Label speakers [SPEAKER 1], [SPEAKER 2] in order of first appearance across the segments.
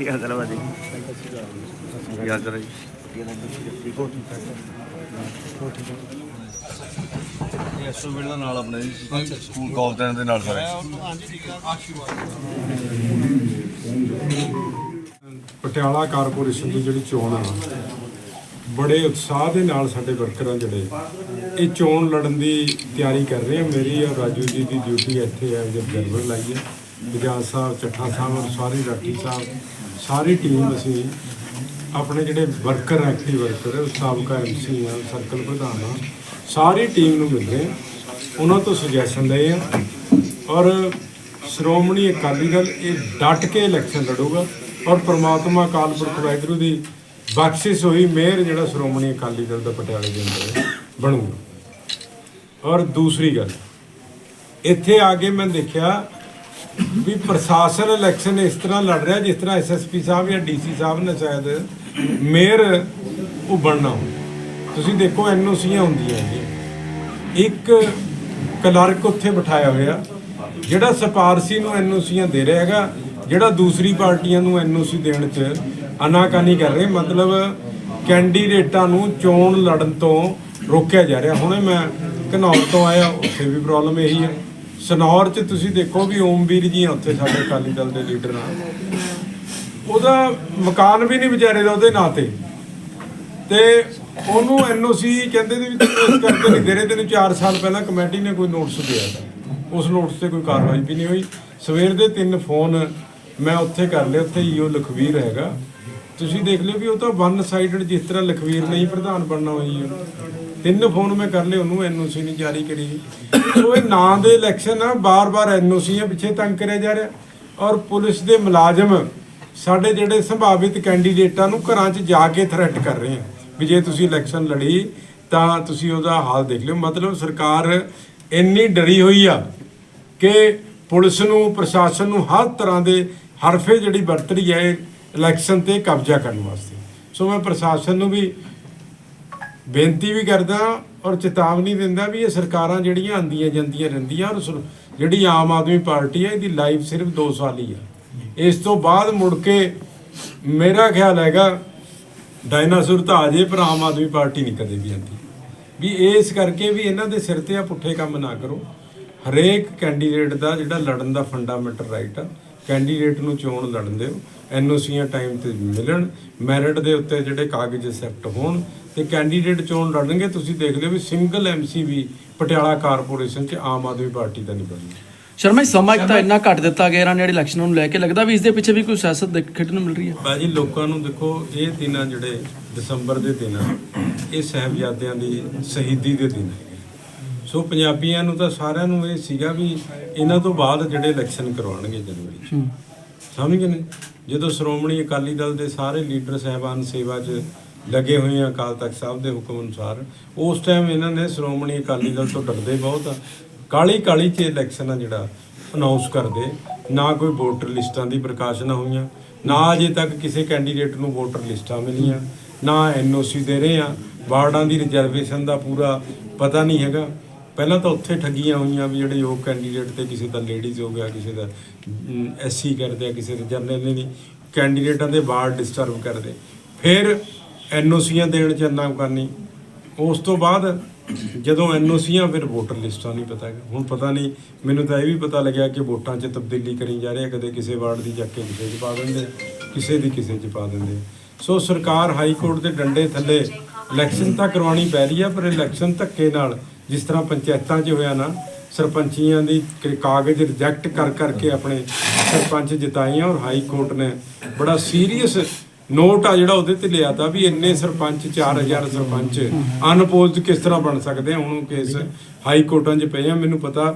[SPEAKER 1] ਕੀ ਹਾਲ ਹੈ ਬਾਜੀ ਕੀ ਹਾਲ ਹੈ ਜੀ
[SPEAKER 2] ਐਸਓ ਬਿਲਡ ਨਾਲ ਆਪਣੇ ਜੀ? ਸਕੂਲ ਕਾਲਜਾਂ ਦੇ ਨਾਲ ਸਾਰੇ
[SPEAKER 3] ਪਟਿਆਲਾ ਕਾਰਪੋਰੇਸ਼ਨ ਦੀ ਜਿਹੜੀ ਚੋਣ ਆ, ਬੜੇ ਉਤਸ਼ਾਹ ਦੇ ਨਾਲ ਸਾਡੇ ਵਰਕਰਾਂ ਜਿਹੜੇ ਇਹ ਚੋਣ ਲੜਨ ਦੀ ਤਿਆਰੀ ਕਰ ਰਹੇ ਆ। ਮੇਰੀ ਔਰ ਰਾਜੂ ਜੀ ਦੀ ਡਿਊਟੀ ਇੱਥੇ ਹੈ ਜਦ ਜਰਨਲ ਲਾਈ ਹੈ ਸਾਹਿਬ, ਚੱਠਾ ਸਾਹਿਬ ਔਰ ਸਾਰੇ ਰਾਠੀ ਸਾਹਿਬ ਸਾਰੀ ਟੀਮ ਅਸੀਂ ਆਪਣੇ ਜਿਹੜੇ ਵਰਕਰ ਐਕਟਿਵ ਵਰਕਰ ਸਾਬਕਾ ਐਮਸੀ ਆ ਸਰਕਲ ਪ੍ਰਧਾਨ ਆ, ਸਾਰੀ ਟੀਮ ਨੂੰ ਮਿਲ ਰਹੇ ਉਹਨਾਂ ਤੋਂ ਸੁਜੈਸ਼ਨ ਲਏ ਆ। ਔਰ ਸ਼੍ਰੋਮਣੀ ਅਕਾਲੀ ਦਲ ਇਹ ਡਟ ਕੇ ਇਲੈਕਸ਼ਨ ਲੜੂਗਾ ਔਰ ਪ੍ਰਮਾਤਮਾ ਅਕਾਲ ਪੁਰਖ ਵਾਹਿਗੁਰੂ ਦੀ ਬਖਸ਼ਿਸ਼ ਹੋਈ ਮਿਹਰ ਜਿਹੜਾ ਸ਼੍ਰੋਮਣੀ ਅਕਾਲੀ ਦਲ ਦਾ ਪਟਿਆਲੇ ਦੇ ਅੰਦਰ ਬਣੂਗਾ। ਔਰ ਦੂਸਰੀ ਗੱਲ, ਇੱਥੇ ਆ ਕੇ ਮੈਂ ਦੇਖਿਆ ਵੀ ਪ੍ਰਸ਼ਾਸਨ ਇਲੈਕਸ਼ਨ ਇਸ ਤਰ੍ਹਾਂ ਲੜ ਰਿਹਾ ਜਿਸ ਤਰ੍ਹਾਂ ਐਸਐਸਪੀ ਸਾਹਿਬ ਜਾਂ ਡੀਸੀ ਸਾਹਿਬ ਨੇ ਸ਼ਾਇਦ ਮੇਅਰ ਉਹ ਬਣਨਾ ਹੋਵੇ। ਤੁਸੀਂ ਦੇਖੋ ਐਨਓਸੀਆਂ ਹੁੰਦੀਆਂ ਜੀ ਇੱਕ ਕਲਰਕ ਉੱਥੇ ਬਿਠਾਇਆ ਹੋਇਆ, ਜਿਹੜਾ ਸਪਾਰਸੀ ਨੂੰ ਐਨਓਸੀਆਂ ਦੇ ਰਿਹਾ ਹੈਗਾ, ਜਿਹੜਾ ਦੂਸਰੀ ਪਾਰਟੀਆਂ ਨੂੰ ਐਨਓਸੀ ਦੇਣ 'ਚ ਅਨਾਕਾਨੀ ਕਰ ਰਹੇ, ਮਤਲਬ ਕੈਂਡੀਡੇਟਾਂ ਨੂੰ ਚੋਣ ਲੜਨ ਤੋਂ ਰੋਕਿਆ ਜਾ ਰਿਹਾ। ਹੁਣੇ ਮੈਂ ਘਨੌਰ ਤੋਂ ਆਇਆ, ਉੱਥੇ ਵੀ ਪ੍ਰੋਬਲਮ ਇਹੀ ਹੈ। ਸਨੌਰ 'ਚ ਤੁਸੀਂ ਦੇਖੋ ਵੀ ਓਮਵੀਰ ਜੀ ਆ ਉੱਥੇ ਸਾਡੇ ਅਕਾਲੀ ਦਲ ਦੇ ਲੀਡਰ ਆ। ਉਹਦਾ ਮਕਾਨ ਵੀ ਨਹੀਂ ਵਿਚਾਰੇ ਦਾ ਉਹਦੇ ਨਾਂ ਤੇ। ਤੇ ਉਹਨੂੰ ਐਨਓਸੀ ਕਹਿੰਦੇ ਨੇ ਵੀ ਤੈਨੂੰ ਇਸ ਕਰਕੇ ਨਹੀਂ ਦੇ ਰਹੇ ਤੈਨੂੰ 4 ਸਾਲ ਪਹਿਲਾਂ ਕਮੇਟੀ ਨੇ ਕੋਈ ਨੋਟਿਸ ਦਿਆ ਉਸ ਨੋਟਿਸ ਤੇ ਕੋਈ ਕਾਰਵਾਈ ਵੀ ਨਹੀਂ ਹੋਈ। ਸਵੇਰ ਦੇ ਤਿੰਨ ਫੋਨ ਮੈਂ ਉੱਥੇ ਕਰ ਲਏ, ਉੱਥੇ ਈਓ ਲਖਵੀਰ ਹੈਗਾ। ਤੁਸੀਂ ਦੇਖ ਲਿਓ ਵੀ ਉਹ ਤਾਂ ਵਨ ਸਾਈਡਡ ਜਿਸ ਤਰ੍ਹਾਂ ਲਖਵੀਰ ਨਹੀਂ ਪ੍ਰਧਾਨ ਬਣਨਾ ਹੋਈ ਹੈ ਤਿੰਨ ਫੋਨ ਮੈਂ ਕਰ ਲਏ, ਉਹਨੂੰ ਐਨਓਸੀ ਨਹੀਂ ਜਾਰੀ ਕਰੀ। ਸੋ ਇਹ ਨਾਂ ਦੇ ਇਲੈਕਸ਼ਨ ਆ, ਬਾਰ-ਬਾਰ ਐਨਓਸੀਆਂ ਪਿੱਛੇ ਤੰਗ ਕਰਿਆ ਜਾ ਰਿਹਾ। ਔਰ ਪੁਲਿਸ ਦੇ ਮੁਲਾਜ਼ਮ ਸਾਡੇ ਜਿਹੜੇ ਸੰਭਾਵਿਤ ਕੈਂਡੀਡੇਟਾਂ ਨੂੰ ਘਰਾਂ 'ਚ ਜਾ ਕੇ ਥ੍ਰੈਟ ਕਰ ਰਹੇ ਆ ਵੀ ਜੇ ਤੁਸੀਂ ਇਲੈਕਸ਼ਨ ਲੜੀ, ਤਾਂ ਤੁਸੀਂ ਉਹਦਾ ਹਾਲ ਦੇਖ ਲਿਓ। ਮਤਲਬ ਸਰਕਾਰ ਇੰਨੀ ਡਰੀ ਹੋਈ ਆ ਕਿ ਪੁਲਿਸ ਨੂੰ, ਪ੍ਰਸ਼ਾਸਨ ਨੂੰ ਹਰ ਤਰ੍ਹਾਂ ਦੇ ਹਰਫੇ ਜਿਹੜੀ ਵਰਤ ਰਹੀ ਹੈ ਇਲੈਕਸ਼ਨ ਤੇ ਕਬਜ਼ਾ ਕਰਨ ਵਾਸਤੇ। ਸੋ ਮੈਂ ਪ੍ਰਸ਼ਾਸਨ ਨੂੰ ਵੀ ਬੇਨਤੀ ਵੀ ਕਰਦਾ ਔਰ ਚੇਤਾਵਨੀ ਦਿੰਦਾ ਵੀ ਇਹ ਸਰਕਾਰਾਂ ਜਿਹੜੀਆਂ ਆਂਦੀਆਂ ਜਾਂਦੀਆਂ ਰਹਿੰਦੀਆਂ ਔਰ ਸੁਣ- ਜਿਹੜੀ ਆਮ ਆਦਮੀ ਪਾਰਟੀ ਹੈ, ਇਹਦੀ ਲਾਈਫ ਸਿਰਫ 2 ਸਾਲ ਹੀ ਆ ਇਸ ਤੋਂ ਬਾਅਦ ਮੁੜ ਕੇ ਮੇਰਾ ਖਿਆਲ ਹੈਗਾ, ਡਾਇਨਾਸੌਰ ਤਾਂ ਆ ਜੇ ਪਰ ਆਮ ਆਦਮੀ ਪਾਰਟੀ ਨਹੀਂ ਕਦੇ ਵੀ ਆਂਦੀ ਵੀ ਇਸ ਕਰਕੇ ਵੀ ਇਹਨਾਂ ਦੇ ਸਿਰ ਤੇ ਆ ਪੁੱਠੇ ਕੰਮ ਨਾ ਕਰੋ। ਹਰੇਕ ਕੈਂਡੀਡੇਟ ਦਾ ਜਿਹੜਾ ਲੜਨ ਦਾ ਫੰਡਾਮੈਂਟਲ ਰਾਈਟ ਆ ਕੈਂਡੀਡੇਟ ਨੂੰ ਚੋਣ ਲੜਨ ਦਿਓ ਐਨਓਸੀਆਂ ਟਾਈਮ ਤੇ ਮਿਲਣ ਮੈਰਿਟ ਦੇ ਉੱਤੇ ਜਿਹੜੇ ਕਾਗਜ਼ ਐਕਸੈਪਟ ਹੋਣ ਤੇ ਕੈਂਡੀਡੇਟ ਚੋਣ ਲੜਨਗੇ ਤੁਸੀਂ ਦੇਖ ਲਿਓ ਵੀ ਸਿੰਗਲ ਐਮਸੀ ਵੀ ਪਟਿਆਲਾ ਕਾਰਪੋਰੇਸ਼ਨ 'ਚ ਆਮ ਆਦਮੀ ਪਾਰਟੀ ਦਾ ਨਹੀਂ ਬਣਨਾ
[SPEAKER 4] ਸ਼ਰਮਾ ਜੀ ਸਮਾਂ ਇੱਕ ਤਾਂ ਇੰਨਾ ਘੱਟ ਦਿੱਤਾ ਗਿਆ ਇਹਨਾਂ ਜਿਹੜੇ ਇਲੈਕਸ਼ਨ ਨੂੰ ਲੈ ਕੇ ਲੱਗਦਾ ਵੀ ਇਸ ਦੇ ਪਿੱਛੇ ਵੀ ਕੋਈ ਸਿਆਸਤ ਦੇਖਣ ਨੂੰ ਮਿਲ ਰਹੀ ਹੈ।
[SPEAKER 3] ਬਾਜੀ ਲੋਕਾਂ ਨੂੰ ਦੇਖੋ ਇਹ ਦਿਨ ਆ ਜਿਹੜੇ ਦਸੰਬਰ ਦੇ ਦਿਨ ਆ ਇਹ ਸਾਹਿਬਜ਼ਾਦਿਆਂ ਦੀ ਸ਼ਹੀਦੀ ਦੇ ਦਿਨ ਹੈਗੇ ਸੋ ਪੰਜਾਬੀਆਂ ਨੂੰ ਤਾਂ ਸਾਰਿਆਂ ਨੂੰ ਇਹ ਸੀਗਾ ਵੀ ਇਹਨਾਂ ਤੋਂ ਬਾਅਦ ਜਿਹੜੇ ਇਲੈਕਸ਼ਨ ਕਰਵਾਉਣਗੇ ਜਨਵਰੀ 'ਚ। ਸਮਝ ਗਏ ਨੇ? ਜਦੋਂ ਸ਼੍ਰੋਮਣੀ ਅਕਾਲੀ ਦਲ ਦੇ ਸਾਰੇ ਲੀਡਰ ਸਹਿਬਾਨ ਸੇਵਾ 'ਚ ਲੱਗੇ ਹੋਏ ਆ ਅਕਾਲ ਤਖਤ ਸਾਹਿਬ ਦੇ ਹੁਕਮ ਅਨੁਸਾਰ ਉਸ ਟਾਈਮ ਇਹਨਾਂ ਨੇ ਸ਼੍ਰੋਮਣੀ ਅਕਾਲੀ ਦਲ ਤੋਂ ਡਰਦੇ ਬਹੁਤ ਆ। ਕਾਲੀ ਕਾਲੀ 'ਚ ਇਲੈਕਸ਼ਨ ਆ ਜਿਹੜਾ ਅਨਾਉਂਸ ਕਰਦੇ। ਨਾ ਕੋਈ ਵੋਟਰ ਲਿਸਟਾਂ ਦੀ ਪ੍ਰਕਾਸ਼ਨਾ ਹੋਈਆਂ ਨਾ ਅਜੇ ਤੱਕ ਕਿਸੇ ਕੈਂਡੀਡੇਟ ਨੂੰ ਵੋਟਰ ਲਿਸਟਾਂ ਮਿਲੀਆਂ ਨਾ ਐਨਓਸੀ ਦੇ ਰਹੇ ਆ। ਵਾਰਡਾਂ ਦੀ ਰਿਜ਼ਰਵੇਸ਼ਨ ਦਾ ਪੂਰਾ ਪਤਾ ਨਹੀਂ ਹੈਗਾ। ਪਹਿਲਾਂ ਤਾਂ ਉੱਥੇ ਠੱਗੀਆਂ ਹੋਈਆਂ ਵੀ ਜਿਹੜੇ ਉਹ ਕੈਂਡੀਡੇਟ ਤੇ ਕਿਸੇ ਦਾ ਲੇਡੀਜ਼ ਹੋ ਗਿਆ, ਕਿਸੇ ਦਾ ਐਸਸੀ ਕਰਦੇ ਆ, ਕਿਸੇ ਦੇ ਜਨਰਲ ਨਹੀਂ ਕੈਂਡੀਡੇਟਾਂ ਦੇ ਵਾਰਡ ਡਿਸਟਰਬ ਕਰਦੇ। ਫਿਰ ਐਨਓਸੀਆਂ ਦੇਣ ਚ ਇੰਨਾ ਕਰਨੀ। ਉਸ ਤੋਂ ਬਾਅਦ ਜਦੋਂ ਐਨਓਸੀਆਂ ਫਿਰ ਵੋਟਰ ਲਿਸਟਾਂ ਨਹੀਂ ਪਤਾ ਹੁਣ ਪਤਾ ਨਹੀਂ, ਮੈਨੂੰ ਤਾਂ ਇਹ ਵੀ ਪਤਾ ਲੱਗਿਆ ਕਿ ਵੋਟਾਂ 'ਚ ਤਬਦੀਲੀ ਕਰੀ ਜਾ ਰਹੀ ਹੈ। ਕਦੇ ਕਿਸੇ ਵਾਰਡ ਦੀ ਚੱਕ ਕੇ ਕਿਸੇ 'ਚ ਪਾ ਦਿੰਦੇ ਕਿਸੇ ਦੀ ਕਿਸੇ 'ਚ ਪਾ ਦਿੰਦੇ ਸੋ ਸਰਕਾਰ ਹਾਈ ਕੋਰਟ ਦੇ ਡੰਡੇ ਥੱਲੇ ਇਲੈਕਸ਼ਨ ਤਾਂ ਕਰਵਾਉਣੀ ਪੈ ਰਹੀ ਹੈ, ਪਰ ਇਲੈਕਸ਼ਨ ਧੱਕੇ ਨਾਲ ਜਿਸ ਤਰ੍ਹਾਂ ਪੰਚਾਇਤਾਂ 'ਚ ਹੋਇਆ ਨਾ, ਸਰਪੰਚੀਆਂ ਦੀ ਕਾਗਜ਼ ਰਿਜੈਕਟ ਕਰ ਕਰਕੇ ਆਪਣੇ ਸਰਪੰਚ ਜਿਤਾਈਆਂ ਔਰ ਹਾਈ ਕੋਰਟ ਨੇ ਬੜਾ ਸੀਰੀਅਸ ਨੋਟ ਆ ਜਿਹੜਾ ਉਹਦੇ ਤੇ ਲਿਆ ਤਾ ਵੀ ਇੰਨੇ ਸਰਪੰਚ 4000 ਸਰਪੰਚ ਅਨਪੋਜ਼ਡ ਕਿਸ ਤਰ੍ਹਾਂ ਬਣ ਸਕਦੇ ਆ? ਹੁਣ ਉਹ ਕੇਸ ਹਾਈ ਕੋਰਟਾਂ 'ਚ ਪਏ ਆ। ਮੈਨੂੰ ਪਤਾ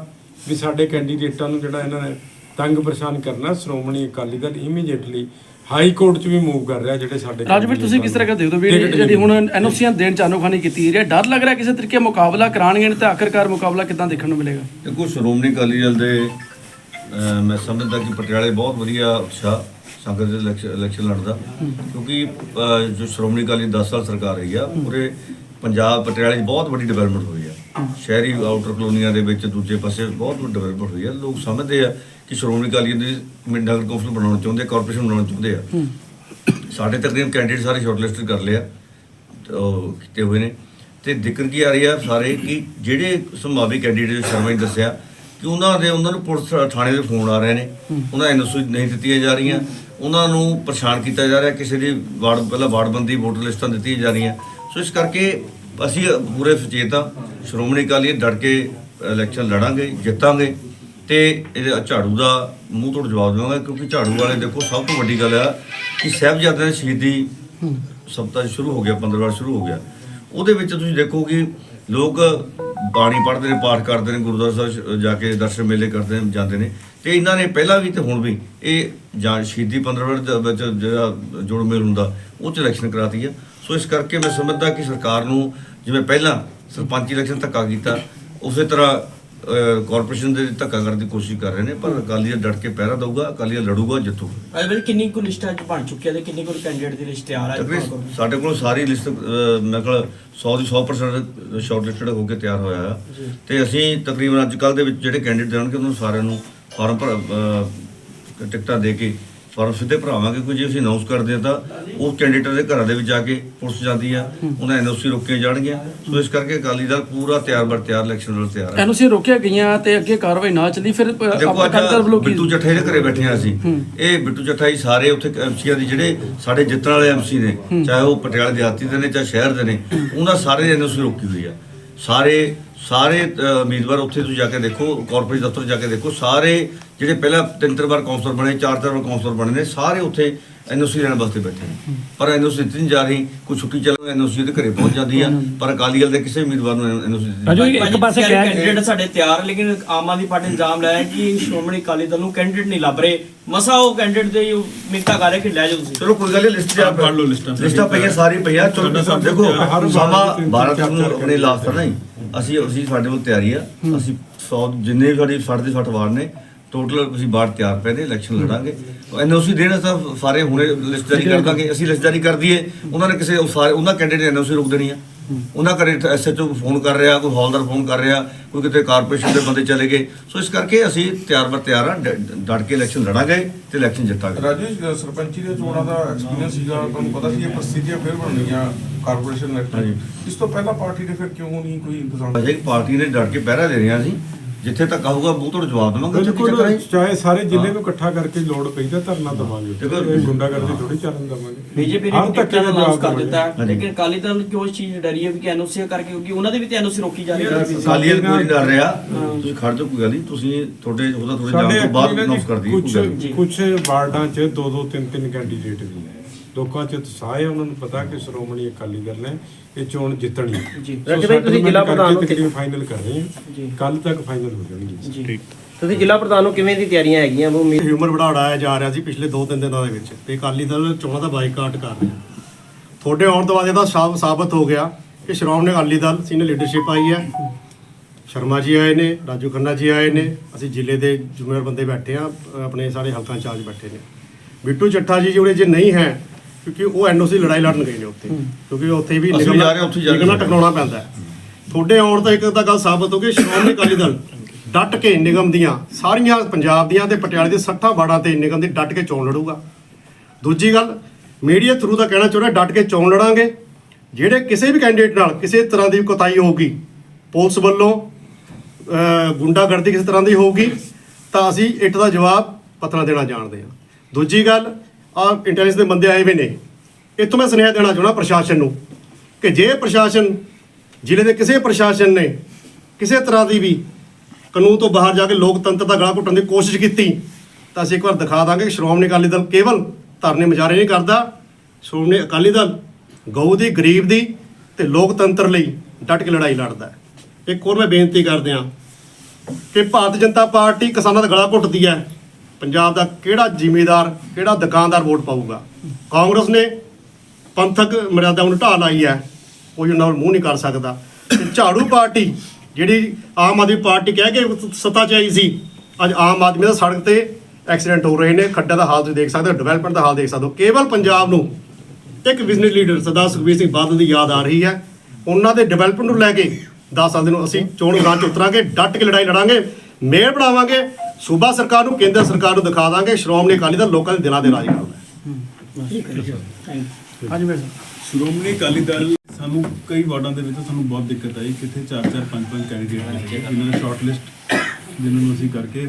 [SPEAKER 3] ਵੀ ਸਾਡੇ ਕੈਂਡੀਡੇਟਾਂ ਨੂੰ ਜਿਹੜਾ ਇਹਨਾਂ ਨੇ ਤੰਗ ਪਰੇਸ਼ਾਨ ਕਰਨਾ, Shiromani Akali Dal immediately high court 'ਚ ਵੀ ਮੂਵ ਕਰ ਰਿਹਾ ਜਿਹੜੇ ਸਾਡੇ
[SPEAKER 4] ਰਾਜਵੀਰ ਤੁਸੀਂ ਕਿਸ ਤਰ੍ਹਾਂ ਦੇਖਦੇ ਹੋ? ਵੀ ਜਿਹੜੀ ਹੁਣ ਐਨਓਸੀਆਂ ਦੇਣ ਚ ਆਨੋਖਾਨੀ ਕੀਤੀ ਰਹੀ ਹੈ ਡਰ ਲੱਗ ਰਿਹਾ ਕਿਸੇ ਤਰੀਕੇ ਮੁਕਾਬਲਾ ਕਰਾਣਗੇ ਤੇ ਆਖਰਕਾਰ ਮੁਕਾਬਲਾ ਕਿਦਾਂ ਦੇਖਣ ਨੂੰ ਮਿਲੇਗਾ?
[SPEAKER 2] ਦੇਖੋ ਸ਼੍ਰੋਮਣੀ ਅਕਾਲੀ ਦਲ ਦੇ ਮੈਂ ਸਮਝਦਾ ਕਿ ਪਟਿਆਲੇ ਬਹੁਤ ਵਧੀਆ ਉਤਸ਼ਾਹ ਸੰਗਤ ਦੇ ਇਲੈਕਸ਼ਨ ਲੜਦਾ ਕਿਉਂਕਿ ਜੋ ਸ਼੍ਰੋਮਣੀ ਅਕਾਲੀ 10 ਸਾਲ ਸਰਕਾਰ ਰਹੀ ਆ ਪੂਰੇ ਪੰਜਾਬ ਪਟਿਆਲੇ 'ਚ ਬਹੁਤ ਵੱਡੀ ਡਿਵੈਲਪਮੈਂਟ ਹੋਈ ਆ। ਸ਼ਹਿਰੀ ਆਊਟਰ ਕਲੋਨੀਆਂ ਦੇ ਵਿੱਚ ਦੂਜੇ ਪਾਸੇ ਬਹੁਤ ਵੱਡੀ ਡਿਵੈਲਪਮੈਂਟ ਹੋਈ ਹੈ ਲੋਕ ਸਮਝਦੇ ਆ ਕਿ ਸ਼੍ਰੋਮਣੀ ਅਕਾਲੀ ਦਲ ਦੀ ਨਗਰ ਕੌਂਸਲ ਬਣਾਉਣਾ ਚਾਹੁੰਦੇ ਆ ਕਾਰਪੋਰੇਸ਼ਨ ਬਣਾਉਣਾ ਚਾਹੁੰਦੇ ਆ। ਸਾਡੇ ਤਕਰੀਬਨ ਕੈਂਡੀਡੇਟ ਸਾਰੇ ਸ਼ਾਰਟਲਿਸਟ ਕਰ ਲਿਆ ਉਹ ਕੀਤੇ ਹੋਏ ਨੇ। ਤੇ ਦਿੱਕਤ ਕੀ ਆ ਰਹੀ ਆ ਸਾਰੇ ਕਿ ਜਿਹੜੇ ਸੰਭਾਵੀ ਕੈਂਡੀਡੇਟ ਸ਼ਰਮਾ ਨੇ ਦੱਸਿਆ ਕਿ ਉਹਨਾਂ ਦੇ ਉਹਨਾਂ ਨੂੰ ਪੁਲਿਸ ਥਾਣੇ ਦੇ ਫੋਨ ਆ ਰਹੇ ਨੇ। ਉਹਨਾਂ ਐਨਓਸੀ ਨਹੀਂ ਦਿੱਤੀਆਂ ਜਾ ਰਹੀਆਂ। ਉਹਨਾਂ ਨੂੰ ਪਰੇਸ਼ਾਨ ਕੀਤਾ ਜਾ ਰਿਹਾ ਕਿਸੇ ਦੀ ਵਾਰਡ ਪਹਿਲਾਂ ਵਾਰਡਬੰਦੀ ਵੋਟਰ ਲਿਸਟਾਂ ਦਿੱਤੀਆਂ ਜਾ ਰਹੀਆਂ। ਸੋ ਇਸ ਕਰਕੇ ਅਸੀਂ ਪੂਰੇ ਸੁਚੇਤ ਹਾਂ। ਸ਼੍ਰੋਮਣੀ ਅਕਾਲੀ ਦਲ ਡਟ ਕੇ ਇਲੈਕਸ਼ਨ ਲੜਾਂਗੇ, ਜਿੱਤਾਂਗੇ ਤੇ ਇਹਦਾ ਝਾੜੂ ਦਾ ਮੂੰਹ ਤੋੜ ਜਵਾਬ ਦੇਵਾਂਗੇ ਕਿਉਂਕਿ ਝਾੜੂ ਵਾਲੇ ਦੇਖੋ ਸਭ ਤੋਂ ਵੱਡੀ ਗੱਲ ਆ ਕਿ ਸਾਹਿਬਜ਼ਾਦਿਆਂ ਦੀ ਸ਼ਹੀਦੀ ਸਪਤਾਹ ਸ਼ੁਰੂ ਹੋ ਗਿਆ 15 ਵਾਰ ਸ਼ੁਰੂ ਹੋ ਗਿਆ। ਉਹਦੇ ਵਿੱਚ ਤੁਸੀਂ ਦੇਖੋ ਕਿ ਲੋਕ ਬਾਣੀ ਪੜ੍ਹਦੇ ਨੇ, ਪਾਠ ਕਰਦੇ ਨੇ, ਗੁਰਦੁਆਰਾ ਸਾਹਿਬ ਸ਼- ਜਾ ਕੇ ਦਰਸ਼ਨ ਮੇਲੇ ਕਰਦੇ ਨੇ, ਜਾਂਦੇ ਨੇ ਤੇ ਇਹਨਾਂ ਨੇ ਪਹਿਲਾਂ ਵੀ ਤੇ ਹੁਣ ਵੀ ਇਹ ਜਾਂ ਸ਼ਹੀਦੀ 15 ਵਾਰ ਵਿੱਚ ਜਿਹੜਾ ਜੋੜ ਮੇਲ ਹੁੰਦਾ, ਉਹ ਚ ਇਲੈਕਸ਼ਨ ਕਰਾਤੀ ਆ। ਸੋ ਇਸ ਕਰਕੇ ਮੈਂ ਸਮਝਦਾ ਕਿ ਸਰਕਾਰ ਨੂੰ ਜਿਵੇਂ ਪਹਿਲਾਂ ਸਰਪੰਚ ਇਲੈਕਸ਼ਨ ਧੱਕਾ ਕੀਤਾ ਉਸੇ ਤਰ੍ਹਾਂ ਕਾਰਪੋਰੇਸ਼ਨ ਦੇ ਧੱਕਾ ਕਰਨ ਦੀ ਕੋਸ਼ਿਸ਼ ਕਰ ਰਹੇ ਨੇ ਪਰ ਅਕਾਲੀ ਦਲ ਡਟ ਕੇ ਪਹਿਰਾ ਦਊਗਾ ਅਕਾਲੀ ਦਲ ਲੜੂਗਾ ਜਿੱਤੂਗਾ
[SPEAKER 5] ਅਜੇ ਕਿੰਨੀ ਕੁ ਲਿਸਟ ਅੱਜ ਬਣ ਚੁੱਕੀ ਹੈ ਤੇ ਕਿੰਨੀ ਕੁ ਕੈਂਡੀਡੇਟ ਦੀ ਲਿਸਟ ਤਿਆਰ ਹੈ
[SPEAKER 2] ਸਾਡੇ ਕੋਲ ਸਾਰੀ ਲਿਸਟ ਮੇਰੇ ਕੋਲ 100 ਦੀ 100% ਸ਼ਾਰਟ ਲਿਸਟਡ ਹੋ ਕੇ ਤਿਆਰ ਹੋਇਆ ਆ। ਤੇ ਅਸੀਂ ਤਕਰੀਬਨ ਅੱਜ ਕੱਲ ਦੇ ਵਿੱਚ ਜਿਹੜੇ ਕੈਂਡੀਡੇਟ ਦੇਣਗੇ ਉਹਨਾਂ ਨੂੰ ਸਾਰਿਆਂ ਨੂੰ ਫਾਰਮ ਟਿਕਟਾਂ ਦੇ ਕੇ ਫਾਰਮ ਸਿੱਧੇ ਭਰਾਵਾਂਗੇ ਕਿਉਂਕਿ ਜੇ ਅਸੀਂ ਅਨਾਉਂਸ ਕਰਦੇ ਤਾਂ ਉਹ ਕੈਂਡੀਡੇਟ ਦੇ ਘਰਾਂ ਦੇ ਵਿੱਚ ਜਾ ਕੇ ਪੁਲਿਸ ਜਾਂਦੀ ਆ ਉਹਨਾਂ ਐਨਓਸੀ ਰੋਕੀਆਂ ਜਾਣਗੀਆਂ। ਸੋ ਇਸ ਕਰਕੇ ਅਕਾਲੀ ਦਲ ਪੂਰਾ ਤਿਆਰ ਬਰ ਤਿਆਰ ਇਲੈਕਸ਼ਨ ਨਾਲ ਤਿਆਰ ਹੈ
[SPEAKER 4] ਐਨਓਸੀ ਰੋਕਿਆ ਗਈਆਂ ਤੇ ਅੱਗੇ ਕਾਰਵਾਈ ਨਾ ਚੱਲੀ ਫਿਰ ਅਕਾਲੀ ਦਲ ਵੱਲੋਂ
[SPEAKER 2] ਬਿੱਟੂ ਚੱਠਾ ਦੇ ਘਰੇ ਬੈਠੇ ਹਾਂ ਅਸੀਂ। ਇਹ ਬਿੱਟੂ ਚੱਠਾ ਜੀ ਸਾਰੇ ਉੱਥੇ ਐਮਸੀਆਂ ਦੇ ਜਿਹੜੇ ਸਾਡੇ ਜਿੱਤਣ ਵਾਲੇ ਐਮਸੀ ਨੇ ਚਾਹੇ ਉਹ ਪਟਿਆਲਾ ਦਿਹਾਤੀ ਦੇ ਨੇ ਚਾਹੇ ਸ਼ਹਿਰ ਦੇ ਨੇ ਉਹਨਾਂ ਸਾਰੇ ਐਨਓਸੀ ਰੋਕੀ ਹੋਈ ਆ। ਸਾਰੇ ਸਾਰੇ ਉਮੀਦਵਾਰ ਉੱਥੇ ਤੁਸੀਂ ਜਾ ਕੇ ਦੇਖੋ ਕਾਰਪੋਰੇਟ ਦਫ਼ਤਰ ਜਾ ਕੇ ਦੇਖੋ ਸਾਰੇ ਜਿਹੜੇ ਪਹਿਲਾਂ ਤਿੰਨ ਤਿੰਨ ਵਾਰ ਕਾਉਂਸਲਰ ਬਣੇ ਚਾਰ ਚਾਰ ਵਾਰ ਕਾਉਂਸਲਰ ਬਣੇ ਨੇ ਸਾਰੇ ਉੱਥੇ ਐਨਓਸੀ ਲੈਣ ਵਾਸਤੇ ਬੈਠੇ ਨੇ। ਪਰ ਐਨਓਸੀ ਨਹੀਂ ਜਾ ਰਹੀ ਕੋਈ ਛੁੱਟੀ ਚੱਲ ਐਨਓਸੀ ਦੇ ਘਰੇ ਪਹੁੰਚ ਜਾਂਦੀ ਆ ਪਰ ਅਕਾਲੀ ਦਲ ਦੇ ਕਿਸੇ ਉਮੀਦਵਾਰ ਨੂੰ ਐਨਓਸੀ ਨਹੀਂ
[SPEAKER 6] ਇੱਕ ਪਾਸੇ
[SPEAKER 5] ਕੈਂਡੀਡੇਟ ਸਾਡੇ ਤਿਆਰ ਲੇਕਿਨ ਆਮ ਆਦਮੀ ਪਾਰਟੀ ਨੇ ਇਲਜ਼ਾਮ ਲਾਇਆ ਕਿ ਸ਼੍ਰੋਮਣੀ ਅਕਾਲੀ ਦਲ ਨੂੰ ਕੈਂਡੀਡੇਟ ਨਹੀਂ ਲੱਭ ਰਹੇ। ਮਸਾ ਉਹ ਕੈਂਡੀਡੇਟ ਦੇ ਮਿੰਤਾ ਕਰ ਰਿਹਾ ਕਿ ਲੈ ਜਾਓ ਤੁਸੀਂ।
[SPEAKER 2] ਚਲੋ ਕੋਈ ਗੱਲ ਨਹੀਂ ਲਿਸਟ ਜਾ
[SPEAKER 3] ਪੜ੍ਹ ਲਓ ਲਿਸਟਾਂ
[SPEAKER 2] ਲਿਸਟਾਂ ਪਈਆਂ ਸਾਰੀ ਪਈਆਂ। ਚਲੋ ਦੇਖੋ
[SPEAKER 3] ਹਰ
[SPEAKER 2] ਸਮਾਂ
[SPEAKER 3] ਵਾਰ ਦੀ
[SPEAKER 2] 12
[SPEAKER 3] ਤਿੰਨ
[SPEAKER 2] ਤੱਕ ਨੂੰ ਆਪਣੇ ਲਾਸਟ ਨਹੀਂ। ਅਸੀਂ ਅਸੀਂ ਸਾਡੇ ਕੋਲ ਤਿਆਰੀ ਆ। ਅਸੀਂ 100 ਜਿੰਨੇ ਵੀ ਸਾਡੀ 60 ਦੇ 60 ਵਾਰ ਨੇ ਟੋਟਲ ਅਸੀਂ ਬਾਹਰ ਤਿਆਰ ਪਏ ਨੇ ਇਲੈਕਸ਼ਨ ਲੜਾਂਗੇ। ਐਨਓਸੀ ਦੇਣਾ ਤਾਂ ਸਾਰੇ ਹੁਣੇ ਲਿਸਟ ਜਾਰੀ ਕਰ ਦਾਂਗੇ। ਅਸੀਂ ਲਿਸਟ ਜਾਰੀ ਕਰ ਦਈਏ। ਉਹਨਾਂ ਨੇ ਕਿਸੇ ਉਹ ਸਾਰੇ ਉਹਨਾਂ ਕੈਂਡੀਡੇਟ ਐਨਓਸੀ ਰੋਕ ਦੇਣੀ ਆ। ਉਹਨਾਂ ਕਰੇ ਐਸਐਚਓ ਫੋਨ ਕਰ ਰਿਹਾ ਕੋਈ ਹੌਲਦਾਰ ਫੋਨ ਕਰ ਰਿਹਾ ਕੋਈ ਕਿਤੇ ਕਾਰਪੋਰੇਸ਼ਨ ਦੇ ਬੰਦੇ ਚਲੇ ਗਏ। ਸੋ ਇਸ ਕਰਕੇ ਅਸੀਂ ਤਿਆਰ ਬਰ ਤਿਆਰ ਆ ਡ- ਡਟ ਕੇ ਇਲੈਕਸ਼ਨ ਲੜਾਂਗੇ ਤੇ ਇਲੈਕਸ਼ਨ ਜਿੱਤਾਂਗੇ।
[SPEAKER 7] ਰਾਜੂ ਸਰਪੰਚੀ ਦੇ ਚੋਣਾਂ ਦਾ ਐਕਸਪੀਰੀਅੰਸ ਸੀਗਾ ਤੁਹਾਨੂੰ ਪਤਾ ਸੀ ਇਹ ਪ੍ਰਸਥਿਤੀਆਂ ਫਿਰ ਬਣਨੀਆਂ ਕਾਰਪੋਰੇਸ਼ਨ ਇਲੈਕਸ਼ਨ ਇਸ ਤੋਂ ਪਹਿਲਾਂ ਪਾਰਟੀ ਨੇ ਫਿਰ ਕਿਉਂ ਨਹੀਂ ਕੋਈ ਇੰਤਜ਼ਾਮ
[SPEAKER 2] ਅਜੇ ਪਾਰਟੀ ਨੇ ਡਟ ਕੇ ਪਹਿਰਾ ਦੇ ਰਿਹਾ ਸੀ। ਜਿੱਥੇ ਤੱਕ ਆਊਗਾ ਮੂੰਹ ਤੋੜ ਜਵਾਬ ਦੇਵਾਂਗੇ
[SPEAKER 3] ਬਿਲਕੁਲ
[SPEAKER 2] ਹੈ
[SPEAKER 3] ਚਾਹੇ ਸਾਰੇ ਜ਼ਿਲ੍ਹੇ ਨੂੰ ਇਕੱਠਾ ਕਰਕੇ ਲੋੜ ਪਈ ਤਾਂ ਧਰਨਾ ਦਵਾਂਗੇ। ਗੁੰਡਾਗਰਦੀ ਥੋੜੀ ਚੱਲਣ ਦਵਾਂਗੇ।
[SPEAKER 5] ਬੀਜੇਪੀ ਨੇ
[SPEAKER 3] ਹਰ
[SPEAKER 5] ਵੀ
[SPEAKER 3] ਧੱਕੇ
[SPEAKER 5] ਟਿਕਟਾਂ
[SPEAKER 3] ਦਾ ਜਵਾਬ
[SPEAKER 5] ਕਰ। ਦਿੱਤਾ। ਲੇਕਿਨ ਅਕਾਲੀ ਦਲ ਕਿਉਂ ਇਸ ਚੀਜ਼ ਡਰੀ ਹੈ ਵੀ ਕਿ ਐਨਓਸੀ ਕਰਕੇ ਕਿਉਂਕਿ ਉਹਨਾਂ ਦੀ ਵੀ ਤੇ ਐਨਓਸੀ ਰੋਕੀ ਜਾ ਰਹੀ ਹੈ।
[SPEAKER 2] ਅਕਾਲੀ ਦਲ ਕੋਈ ਨਹੀਂ ਡਰ ਰਿਹਾ। ਤੁਸੀਂ ਖੜ ਜਾਓ ਕੋਈ ਗੱਲ ਨਹੀਂ। ਤੁਸੀਂ ਤੁਹਾਡੇ ਉਹਦਾ ਥੋੜੇ ਜਾਣ ਤੋਂ ਬਾਅਦ ਅਨਾਉਂਸ ਕਰ ਦਈਏ।
[SPEAKER 3] ਕੁਝ ਕੁਝ ਵਾਰਡਾਂ 'ਚ ਦੋ ਦੋ ਤਿੰਨ ਤਿੰਨ ਕੈਂਡੀਡੇਟ ਵੀ ਨੇ। ਲੋਕਾਂ 'ਚ ਉਤਸ਼ਾਹ ਹੈ ਉਹਨਾਂ ਨੂੰ ਪਤਾ ਕਿ ਸ਼੍ਰੋਮਣੀ ਅਕਾਲੀ ਦਲ ਨੇ ਇਹ ਚੋਣ ਜਿੱਤਣੀ ਹੈ।
[SPEAKER 5] ਜੀ।
[SPEAKER 6] ਭਾਈ, ਤੁਸੀਂ ਜ਼ਿਲ੍ਹਾ ਪ੍ਰਧਾਨ ਹੋ।
[SPEAKER 3] ਤਕਰੀਬਨ ਫਾਈਨਲ ਕਰ ਰਹੇ ਹਾਂ। ਕੱਲ ਤੱਕ ਫਾਈਨਲ ਹੋ ਜਾਣਗੇ।
[SPEAKER 5] ਜੀ।
[SPEAKER 6] ਤੁਸੀਂ ਜ਼ਿਲ੍ਹਾ ਪ੍ਰਧਾਨ ਨੂੰ ਕਿਵੇਂ ਦੀ ਤਿਆਰੀਆਂ ਹੈਗੀਆਂ? ਉਹ ਉਮੀਦ
[SPEAKER 8] ਹਿਊਮਰ ਵਧਾਇਆ ਜਾ ਰਿਹਾ ਸੀ ਪਿਛਲੇ 2-3 ਦਿਨਾਂ ਦੇ ਵਿੱਚ ਤੇ ਅਕਾਲੀ ਦਲ ਚੋਣਾਂ ਦਾ ਬਾਈਕਾਟ ਕਰ ਰਿਹਾ। ਤੁਹਾਡੇ ਆਉਣ ਤੋਂ ਬਾਅਦ ਇਹਦਾ ਸਾਬ- ਸਾਬਤ ਹੋ ਗਿਆ ਕਿ ਸ਼੍ਰੋਮਣੀ ਅਕਾਲੀ ਦਲ ਸੀਨੀਅਰ ਲੀਡਰਸ਼ਿਪ ਆਈ ਹੈ। ਸ਼ਰਮਾ ਜੀ ਆਏ ਨੇ ਰਾਜੂ ਖੰਨਾ ਜੀ ਆਏ ਨੇ। ਅਸੀਂ ਜ਼ਿਲ੍ਹੇ ਦੇ ਜ਼ਿੰਮੇਵਾਰ ਬੰਦੇ ਬੈਠੇ ਆ ਆਪਣੇ ਸਾਰੇ ਹਲਕਾ ਚਾਰਜ ਬੈਠੇ ਨੇ। ਬਿੱਟੂ ਚੱਠਾ ਜੀ ਜਿਹੜੇ ਜੇ ਨਹੀਂ ਹੈ ਕਿਉਂਕਿ ਉਹ ਐਨਓਸੀ ਲੜਾਈ ਲੜਨ ਗਏ ਨੇ ਉੱਥੇ। ਕਿਉਂਕਿ ਉੱਥੇ ਵੀ
[SPEAKER 2] ਅਸੀਂ ਜਾ ਰਹੇ ਹਾਂ, ਉੱਥੇ ਜਾ ਰਹੇ
[SPEAKER 8] ਨਿਗਮ ਨਾਲ
[SPEAKER 2] ਹਾਂ।
[SPEAKER 8] ਟਕਰਾਉਣਾ ਪੈਂਦਾ ਹੈ। ਤੁਹਾਡੇ ਆਉਣ ਤੋਂ ਇੱਕ ਤਾਂ ਗੱਲ ਸਾਬਤ ਹੋ ਗਈ ਸ਼੍ਰੋਮਣੀ ਅਕਾਲੀ ਦਲ ਡਟ ਕੇ ਨਿਗਮ ਦੀਆਂ ਸਾਰੀਆਂ ਪੰਜਾਬ ਦੀਆਂ ਤੇ ਪਟਿਆਲੇ ਦੇ 60 ਬਾੜਾਂ ਤੇ ਨਿਗਮ ਦੀ ਡਟ ਕੇ ਚੋਣ ਲੜੂਗਾ। ਦੂਜੀ ਗੱਲ ਮੀਡੀਆ ਥਰੂ ਦਾ ਕਹਿਣਾ ਚਾਹ ਰਿਹਾ ਡਟ ਕੇ ਚੋਣ ਲੜਾਂਗੇ। ਜਿਹੜੇ ਕਿਸੇ ਵੀ ਕੈਂਡੀਡੇਟ ਨਾਲ ਕਿਸੇ ਤਰ੍ਹਾਂ ਦੀ ਕੋਤਾਹੀ ਹੋਊਗੀ ਪੁਲਿਸ ਵੱਲੋਂ ਅਹ, ਗੁੰਡਾਗਰਦੀ ਕਿਸੇ ਤਰ੍ਹਾਂ ਦੀ ਹੋਊਗੀ ਤਾਂ ਅਸੀਂ ਇੱਟ ਦਾ ਜਵਾਬ ਪਤਨਾ ਦੇਣਾ ਜਾਣਦੇ ਹਾਂ। ਦੂਜੀ ਗੱਲ ਆ ਇੰਟੈਲੀਜੈਂਸ ਦੇ ਬੰਦੇ ਆਏ ਹੋਏ ਨੇ। ਇੱਥੋਂ ਮੈਂ ਸੁਨੇਹਾ ਦੇਣਾ ਚਾਹੁੰਦਾ ਪ੍ਰਸ਼ਾਸਨ ਨੂੰ ਕਿ ਜੇ ਪ੍ਰਸ਼ਾਸਨ ਜ਼ਿਲ੍ਹੇ ਦੇ ਕਿਸੇ ਪ੍ਰਸ਼ਾਸਨ ਨੇ ਕਿਸੇ ਤਰ੍ਹਾਂ ਦੀ ਵੀ ਕਾਨੂੰਨ ਤੋਂ ਬਾਹਰ ਜਾ ਕੇ ਲੋਕਤੰਤਰ ਦਾ ਗਲਾ ਘੁੱਟਣ ਦੀ ਕੋਸ਼ਿਸ਼ ਕੀਤੀ, ਤਾਂ ਅਸੀਂ ਇੱਕ ਵਾਰ ਦਿਖਾ ਦਾਂਗੇ ਕਿ ਸ਼੍ਰੋਮਣੀ ਅਕਾਲੀ ਦਲ ਕੇਵਲ ਧਰਨੇ ਮੁਜ਼ਾਹਰੇ ਨਹੀਂ ਕਰਦਾ। ਸ਼੍ਰੋਮਣੀ ਅਕਾਲੀ ਦਲ ਗਊ ਦੀ, ਗਰੀਬ ਦੀ ਤੇ ਲੋਕਤੰਤਰ ਲਈ ਡਟ ਕੇ ਲੜਾਈ ਲੜਦਾ ਹੈ। ਇੱਕ ਹੋਰ ਮੈਂ ਬੇਨਤੀ ਕਰਦੇ ਹਾਂ ਕਿ ਭਾਰਤੀ ਜਨਤਾ ਪਾਰਟੀ ਕਿਸਾਨਾਂ ਦਾ ਗਲਾ ਘੁੱਟਦੀ ਹੈ। ਪੰਜਾਬ ਦਾ ਕਿਹੜਾ ਜ਼ਿਮੀਦਾਰ, ਕਿਹੜਾ ਦੁਕਾਨਦਾਰ ਵੋਟ ਪਾਊਗਾ? ਕਾਂਗਰਸ ਨੇ ਪੰਥਕ ਮਰਿਆਦਾ ਨੂੰ ਢਾਹ ਲਾਈ ਹੈ, ਕੋਈ ਉਹਨਾਂ ਨੂੰ ਮੂੰਹ ਨਹੀਂ ਕਰ ਸਕਦਾ। ਤੇ ਝਾੜੂ ਪਾਰਟੀ, ਜਿਹੜੀ ਆਮ ਆਦਮੀ ਪਾਰਟੀ ਕਹਿ ਕੇ ਸੱਤਾ 'ਚ ਆਈ ਸੀ, ਅੱਜ ਆਮ ਆਦਮੀ ਦਾ ਸੜਕ ਤੇ ਐਕਸੀਡੈਂਟ ਹੋ ਰਹੇ ਨੇ, ਖੱਡਾਂ ਦਾ ਹਾਲ ਤੁਸੀਂ ਦੇਖ ਸਕਦੇ ਹੋ ਡਿਵੈਲਪਮੈਂਟ ਦਾ ਹਾਲ ਦੇਖ ਸਕਦੇ ਹੋ। ਕੇਵਲ ਪੰਜਾਬ ਨੂੰ ਇੱਕ ਬਿਜ਼ਨਸ ਲੀਡਰ ਸਰਦਾਰ ਸੁਖਬੀਰ ਸਿੰਘ ਬਾਦਲ ਦੀ ਯਾਦ ਆ ਰਹੀ ਹੈ। ਉਹਨਾਂ ਦੇ ਡਿਵੈਲਪਮੈਂਟ ਨੂੰ ਲੈ ਕੇ 10 ਸਾਲ ਦੇ ਨੂੰ ਅਸੀਂ ਚੋਣ ਮੈਦਾਨ 'ਚ ਉਤਰਾਂਗੇ, ਡਟ ਕੇ ਲੜਾਈ ਲੜਾਂਗੇ। ਮੇਲ ਬਣਾਵਾਂਗੇ ਸੂਬਾ ਸਰਕਾਰ ਨੂੰ ਕੇਂਦਰ ਸਰਕਾਰ ਨੂੰ ਦਿਖਾ ਦਾਂਗੇ ਸ਼੍ਰੋਮਣੀ ਅਕਾਲੀ ਦਲ ਲੋਕਾਂ ਦੇ ਦਿਲਾਂ ਦੇ ਰਾਜ ਕਰਦਾ ਹੈ।
[SPEAKER 4] ਹਾਂਜੀ ਮੇਰੇ
[SPEAKER 9] ਸ਼੍ਰੋਮਣੀ ਅਕਾਲੀ ਦਲ ਸਾਨੂੰ ਕਈ ਵਾਰਡਾਂ ਦੇ ਵਿੱਚ ਸਾਨੂੰ ਬਹੁਤ ਦਿੱਕਤ ਆਈ ਕਿੱਥੇ 4 4 5 5 ਕੈਂਡੀਡੇਟ ਨੇ ਜਿਨ੍ਹਾਂ ਨੇ ਸ਼ਾਰਟ ਲਿਸਟ ਜਿਨ੍ਹਾਂ ਨੂੰ ਅਸੀਂ ਕਰਕੇ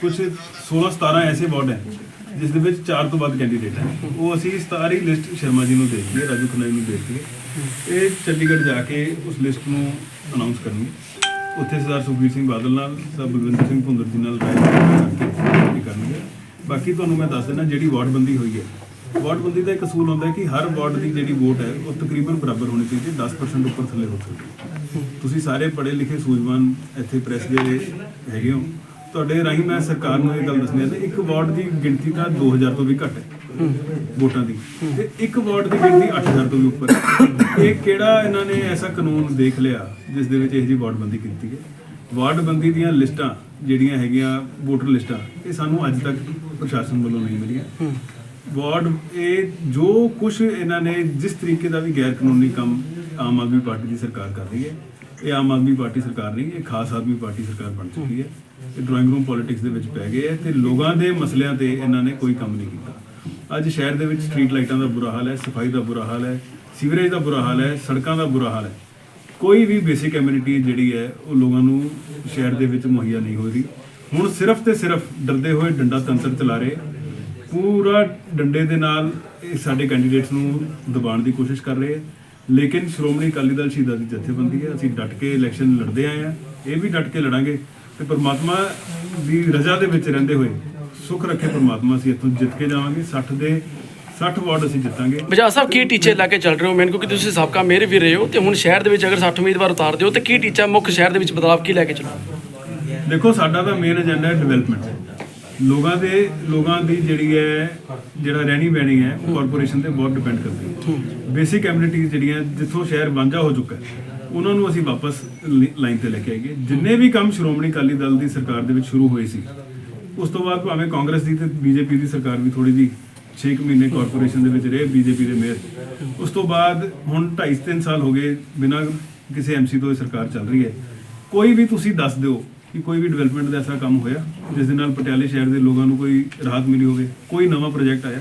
[SPEAKER 9] ਕੁਝ 16 17 ਐਸੇ ਵਾਰਡ ਹੈ ਜਿਸ ਦੇ ਵਿੱਚ 4 ਤੋਂ ਵੱਧ ਕੈਂਡੀਡੇਟ ਹੈ। ਉਹ ਅਸੀਂ ਸਾਰੀ ਲਿਸਟ ਸ਼ਰਮਾ ਜੀ ਨੂੰ ਦੇ ਦਈਏ ਰਾਜੂ ਖਨਾਈ ਨੂੰ ਦੇ ਦਈਏ ਇਹ ਚੰਡੀਗੜ੍ਹ ਜਾ ਕੇ ਉਸ ਲਿਸਟ ਨੂੰ ਅਨਾਉਂਸ ਕਰਨਗੇ। ਉੱਥੇ ਸਰਦਾਰ ਸੁਖਬੀਰ ਸਿੰਘ ਬਾਦਲ ਨਾਲ ਸਰ ਬਲਵਿੰਦਰ ਸਿੰਘ ਭੁੰਦਰ ਜੀ ਨਾਲ ਰਾਏ ਕਰਕੇ ਇਹ ਕਰਨਗੇ। ਬਾਕੀ ਤੁਹਾਨੂੰ ਮੈਂ ਦੱਸ ਦਿੰਦਾ ਜਿਹੜੀ ਵਾਰਡਬੰਦੀ ਹੋਈ ਹੈ। ਵਾਰਡਬੰਦੀ ਦਾ ਇੱਕ ਅਸੂਲ ਹੁੰਦਾ ਹੈ ਕਿ ਹਰ ਵਾਰਡ ਦੀ ਜਿਹੜੀ ਵੋਟ ਹੈ, ਉਹ ਤਕਰੀਬਨ ਬਰਾਬਰ ਹੋਣੀ ਚਾਹੀਦੀ ਹੈ 10% ਉੱਪਰ ਥੱਲੇ ਹੋ ਸਕਦੀ ਹੈ। ਤੁਸੀਂ ਸਾਰੇ ਪੜ੍ਹੇ ਲਿਖੇ ਸੂਝਵਾਨ ਇੱਥੇ ਪ੍ਰੈਸ ਦੇ ਹੈਗੇ ਹੋ। ਤੁਹਾਡੇ ਰਾਹੀਂ ਮੈਂ ਸਰਕਾਰ ਨੂੰ ਇਹ ਗੱਲ ਦੱਸਣੀ ਹੈ ਕਿ ਇੱਕ ਵਾਰਡ ਦੀ ਗਿਣਤੀ ਤਾਂ 2000 ਤੋਂ ਵੀ ਘੱਟ ਹੈ। ਵੋਟਾਂ ਦੀ। ਤੇ ਇੱਕ ਵਾਰਡ ਦੀ ਗਿਣਤੀ 8000 ਤੋਂ ਵੀ ਉੱਪਰ ਹੈ। ਇਹ ਕਿਹੜਾ ਇਹਨਾਂ ਨੇ ਐਸਾ ਕਾਨੂੰਨ ਦੇਖ ਲਿਆ ਜਿਸ ਦੇ ਵਿੱਚ ਇਹ ਜੀ ਵਾਰਡਬੰਦੀ ਕੀਤੀ ਹੈ ਵਾਰਡਬੰਦੀ ਦੀਆਂ ਲਿਸਟਾਂ ਜਿਹੜੀਆਂ ਹੈਗੀਆਂ, ਵੋਟਰ ਲਿਸਟਾਂ, ਇਹ ਸਾਨੂੰ ਅੱਜ ਤੱਕ ਪ੍ਰਸ਼ਾਸਨ ਵੱਲੋਂ ਨਹੀਂ ਮਿਲੀਆਂ। ਵਾਰਡ, ਇਹ ਜੋ ਕੁਝ ਇਹਨਾਂ ਨੇ, ਜਿਸ ਤਰੀਕੇ ਦਾ ਵੀ ਗੈਰ ਕਾਨੂੰਨੀ ਕੰਮ ਆਮ ਆਦਮੀ ਪਾਰਟੀ ਦੀ ਸਰਕਾਰ ਕਰ ਰਹੀ ਹੈ, ਇਹ ਆਮ ਆਦਮੀ ਪਾਰਟੀ ਸਰਕਾਰ ਨਹੀਂ, ਇਹ ਖਾਸ ਆਦਮੀ ਪਾਰਟੀ ਸਰਕਾਰ ਬਣ ਚੁੱਕੀ ਹੈ। ਇਹ ਡਰਾਇੰਗ ਰੂਮ ਪੋਲਿਟਿਕਸ ਦੇ ਵਿੱਚ ਪੈ ਗਏ ਹੈ ਤੇ ਲੋਕਾਂ ਦੇ ਮਸਲਿਆਂ ਤੇ ਇਹਨਾਂ ਨੇ ਕੋਈ ਕੰਮ ਨਹੀਂ ਕੀਤਾ। ਅੱਜ ਸ਼ਹਿਰ ਦੇ ਵਿੱਚ ਸਟਰੀਟ ਲਾਈਟਾਂ ਦਾ ਬੁਰਾ ਹਾਲ ਹੈ, ਸਫ਼ਾਈ ਦਾ ਬੁਰਾ ਹਾਲ ਹੈ, ਸੀਵਰੇਜ ਦਾ ਬੁਰਾ ਹਾਲ ਹੈ, ਸੜਕਾਂ ਦਾ ਬੁਰਾ ਹਾਲ ਹੈ। ਕੋਈ ਵੀ ਬੇਸਿਕ ਕਮਿਊਨਿਟੀ ਜਿਹੜੀ ਹੈ, ਉਹ ਲੋਕਾਂ ਨੂੰ ਸ਼ਹਿਰ ਦੇ ਵਿੱਚ ਮੁਹੱਈਆ ਨਹੀਂ ਹੋ ਰਹੀ। ਹੁਣ ਸਿਰਫ ਤੇ ਸਿਰਫ ਡਰਦੇ ਹੋਏ ਡੰਡਾ ਤੰਤਰ ਚਲਾ ਰਹੇ, ਪੂਰਾ ਡੰਡੇ ਦੇ ਨਾਲ ਇਹ ਸਾਡੇ ਕੈਂਡੀਡੇਟਸ ਨੂੰ ਦਬਾਉਣ ਦੀ ਕੋਸ਼ਿਸ਼ ਕਰ ਰਹੇ ਹੈ। ਲੇਕਿਨ ਸ਼੍ਰੋਮਣੀ ਅਕਾਲੀ ਦਲ ਸ਼ਹੀਦਾਂ ਦੀ ਜਥੇਬੰਦੀ ਹੈ, ਅਸੀਂ ਡਟ ਕੇ ਇਲੈਕਸ਼ਨ ਲੜਦੇ ਆਏ ਆ ਇਹ ਵੀ ਡਟ ਕੇ ਲੜਾਂਗੇ ਤੇ ਪਰਮਾਤਮਾ ਦੀ ਰਜ਼ਾ ਦੇ ਵਿੱਚ ਰਹਿੰਦੇ ਹੋਏ ਸੁਖ ਰੱਖੇ ਪ੍ਰਮਾਤਮਾ ਅਸੀਂ ਇੱਥੋਂ ਜਿੱਤ ਕੇ ਜਾਵਾਂਗੇ 60 ਦੇ 60 ਵਾਰਡ ਅਸੀਂ ਜਿੱਤਾਂਗੇ।
[SPEAKER 4] ਬਜਾਜ ਸਾਹਿਬ ਕੀ ਟੀਚੇ ਲੈ ਕੇ ਚੱਲ ਰਹੇ ਹੋ? ਮੈਨੂੰ ਕਿਉਂਕਿ ਤੁਸੀਂ ਸਾਬਕਾ ਮੇਅਰ ਵੀ ਰਹੇ ਹੋ ਤੇ ਹੁਣ ਸ਼ਹਿਰ ਦੇ ਵਿੱਚ ਅਗਰ 60 ਉਮੀਦਵਾਰ ਉਤਾਰਦੇ ਹੋ ਤੇ ਕੀ ਟੀਚਾ ਮੁੱਖ ਸ਼ਹਿਰ ਦੇ ਵਿੱਚ ਬਦਲਾਅ ਕੀ ਲੈ ਕੇ ਚੱਲੋ?
[SPEAKER 9] ਦੇਖੋ ਸਾਡਾ ਤਾਂ ਮੇਨ ਏਜੰਡਾ ਹੈ ਡਿਵੈਲਪਮੈਂਟ ਲੋਕਾਂ ਦੇ ਲੋਕਾਂ ਦੀ ਜਿਹੜੀ ਹੈ ਜਿਹੜਾ ਰਹਿਣੀ ਬਹਿਣੀ ਹੈ ਉਹ ਕਾਰਪੋਰੇਸ਼ਨ ਤੇ ਬਹੁਤ ਡਿਪੈਂਡ ਕਰਦੀ ਹੈ। ਬੇਸਿਕ ਐਮਿਨਿਟੀਜ਼ ਜਿਹੜੀਆਂ ਜਿੱਥੋਂ ਸ਼ਹਿਰ ਵਾਂਝਾ ਹੋ ਚੁੱਕਾ ਹੈ ਉਹਨਾਂ ਨੂੰ ਅਸੀਂ ਵਾਪਸ ਲਾਈਨ ਤੇ ਲੈ ਕੇ ਆਈਏ। ਜਿੰਨੇ ਵੀ ਕੰਮ ਸ਼੍ਰੋਮਣੀ ਅਕਾਲੀ ਦਲ ਦੀ ਸਰਕਾਰ ਦੇ ਵਿੱਚ ਸ਼ੁਰੂ ਹੋਏ ਸੀ ਉਸ ਤੋਂ ਬਾਅਦ ਭਾਵੇਂ ਕਾਂਗਰਸ ਦੀ ਤੇ ਬੀਜੇਪੀ ਦੀ ਸਰਕਾਰ ਵੀ ਥੋੜੀ ਜੀ 6 ਮਹੀਨੇ ਕਾਰਪੋਰੇਸ਼ਨ ਦੇ ਵਿੱਚ ਰਹੇ, ਬੀਜੇਪੀ ਦੇ ਮੇਅਰ ਉਸ ਤੋਂ ਬਾਅਦ ਹੁਣ 2.5 3 ਸਾਲ ਹੋ ਗਏ ਬਿਨਾਂ ਕਿਸੇ ਐਮਸੀ ਤੋਂ ਇਹ ਸਰਕਾਰ ਚੱਲ ਰਹੀ ਹੈ। ਕੋਈ ਵੀ ਤੁਸੀਂ ਦੱਸ ਦਿਓ ਕਿ ਕੋਈ ਵੀ ਡਿਵੈਲਪਮੈਂਟ ਦਾ ਐਸਾ ਕੰਮ ਹੋਇਆ, ਜਿਸ ਦੇ ਨਾਲ ਪਟਿਆਲੇ ਸ਼ਹਿਰ ਦੇ ਲੋਕਾਂ ਨੂੰ ਕੋਈ ਰਾਹਤ ਮਿਲੀ ਹੋਵੇ, ਕੋਈ ਨਵਾਂ ਪ੍ਰੋਜੈਕਟ ਆਇਆ।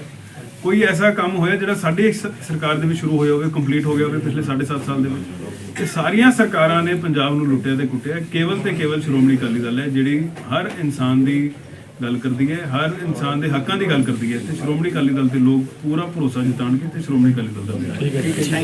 [SPEAKER 9] ਕੋਈ ਐਸਾ ਕੰਮ ਹੋਇਆ ਜਿਹੜਾ ਸਾਡੀ ਸ- ਸਰਕਾਰ ਦੇ ਵਿੱਚ ਸ਼ੁਰੂ ਹੋਇਆ ਹੋਵੇ ਕੰਪਲੀਟ ਹੋ ਗਿਆ ਹੋਵੇ ਪਿਛਲੇ 7.5 ਸਾਲ ਦੇ ਵਿੱਚ। ਇਹ ਸਾਰੀਆਂ ਸਰਕਾਰਾਂ ਨੇ ਪੰਜਾਬ ਨੂੰ ਲੁੱਟਿਆ ਤੇ ਕੁੱਟਿਆ। ਕੇਵਲ ਤੇ ਕੇਵਲ ਸ਼੍ਰੋਮਣੀ ਅਕਾਲੀ ਦਲ ਹੈ, ਜਿਹੜੀ ਹਰ ਇਨਸਾਨ ਦੀ ਗੱਲ ਕਰਦੀ ਹੈ ਹਰ ਇਨਸਾਨ ਦੇ ਹੱਕਾਂ ਦੀ ਗੱਲ ਕਰਦੀ ਹੈ। ਤੇ ਸ਼੍ਰੋਮਣੀ ਅਕਾਲੀ ਦਲ ਦੇ ਲੋਕ ਪੂਰਾ ਭਰੋਸਾ ਜਤਾਉਣਗੇ ਤੇ ਸ਼੍ਰੋਮਣੀ ਅਕਾਲੀ ਦਲ ਦਾ ਵਿਜੈ